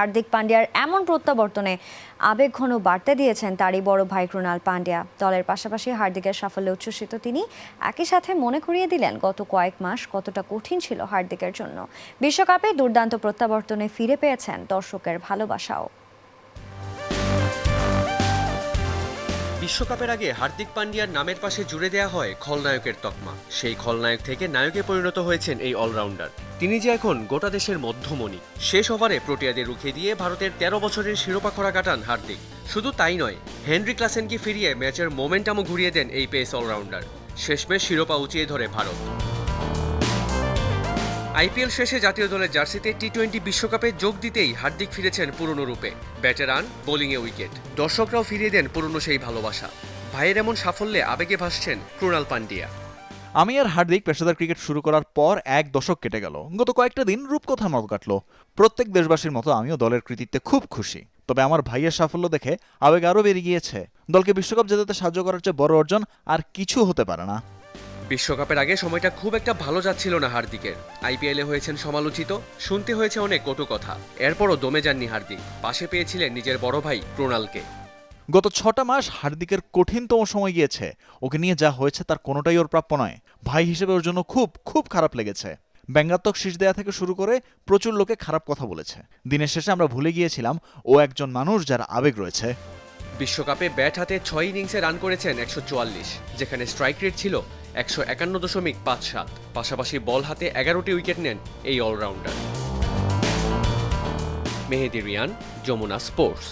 হার্দিক পান্ডিয়ার এমন প্রত্যাবর্তনে আবেগঘন বার্তা দিয়েছেন তারই বড় ভাই ক্রুণাল পান্ডিয়া। দলের পাশাপাশি হার্দিকের সাফল্যে উচ্ছ্বসিত তিনি একই সাথে মনে করিয়ে দিলেন গত কয়েক মাস কতটা কঠিন ছিল হার্দিকের জন্য। বিশ্বকাপে দুর্দান্ত প্রত্যাবর্তনে ফিরে পেয়েছেন দর্শকের ভালোবাসাও। বিশ্বকাপের আগে হার্দিক পান্ডিয়ার নামের পাশে জুড়ে দেয়া হয় খলনায়কের তকমা। সেই খলনায়ক থেকে নায়কে পরিণত হয়েছেন এই অলরাউন্ডার। তিনি যে এখন গোটা দেশের মধ্যমণি। শেষ ওভারে প্রোটিয়াদের রুখে দিয়ে ভারতের তেরো বছরের শিরোপা খরা কাটান হার্দিক। শুধু তাই নয়, হেনরি ক্লাসেনকে ফিরিয়ে ম্যাচের মোমেন্টামও ঘুরিয়ে দেন এই পেস অলরাউন্ডার। শেষমেশ শিরোপা উঁচিয়ে ধরে ভারত। আইপিএল শেষে জাতীয় দলের জার্সিতে টি টোয়েন্টি বিশ্বকাপে যোগ দিতেই হার্দিক ফিরেছেন পুরনো রূপে। ব্যাটে রান, বোলিংয়ে উইকেট। দর্শকরাও ফিরিয়ে দেন পুরনো সেই ভালোবাসা। ভাইয়ের এমন সাফল্যে আবেগে ভাসছেন ক্রুণাল পান্ডিয়া। আমি আর হার্দিক পেশাদার ক্রিকেট শুরু করার পর এক দশক কেটে গেল। গত কয়েকটা দিন রূপকথার মতো কাটলো। প্রত্যেক দেশবাসীর মতো আমিও দলের কৃতিত্বে খুব খুশি। তবে আমার ভাইয়ের সাফল্য দেখে আবেগ আরও বেড়ে গিয়েছে। দলকে বিশ্বকাপ জেতাতে সাহায্য করার চেয়ে বড় অর্জন আর কিছু হতে পারে না। বিশ্বকাপের আগে সময়টা খুব একটা ভালো যাচ্ছিল না হার্দিকের। আইপিএলে হয়েছেন সমালোচিত শুনতে হয়েছে অনেক কটু কথা। এরপরও দমে যাননি হার্দিক। পাশে পেয়েছিলেন নিজের বড় ভাই ক্রোনালকে গত ছটা মাস হার্দিকের কঠিনতম সময় গিয়েছে। ওকে নিয়ে যা হয়েছে তার কোনোটাই ওর প্রাপ্য নয়। ভাই হিসেবে ওর জন্য খুব খুব খারাপ লেগেছে। ব্যঙ্গাত্মক শীষ দেয়া থেকে শুরু করে প্রচুর লোকে খারাপ কথা বলেছে। দিনের শেষে আমরা ভুলে গিয়েছিলাম ও একজন মানুষ যার আবেগ রয়েছে। বিশ্বকাপে ব্যাট হাতে ছয় ইনিংসে রান করেছেন একশো চুয়াল্লিশ যেখানে স্ট্রাইক রেট ছিল একশো একান্ন দশমিক পাঁচ সাত। পাশাপাশি বল হাতে এগারোটি উইকেট নেন এই অলরাউন্ডার। মেহেদি রিয়ান, যমুনা স্পোর্টস।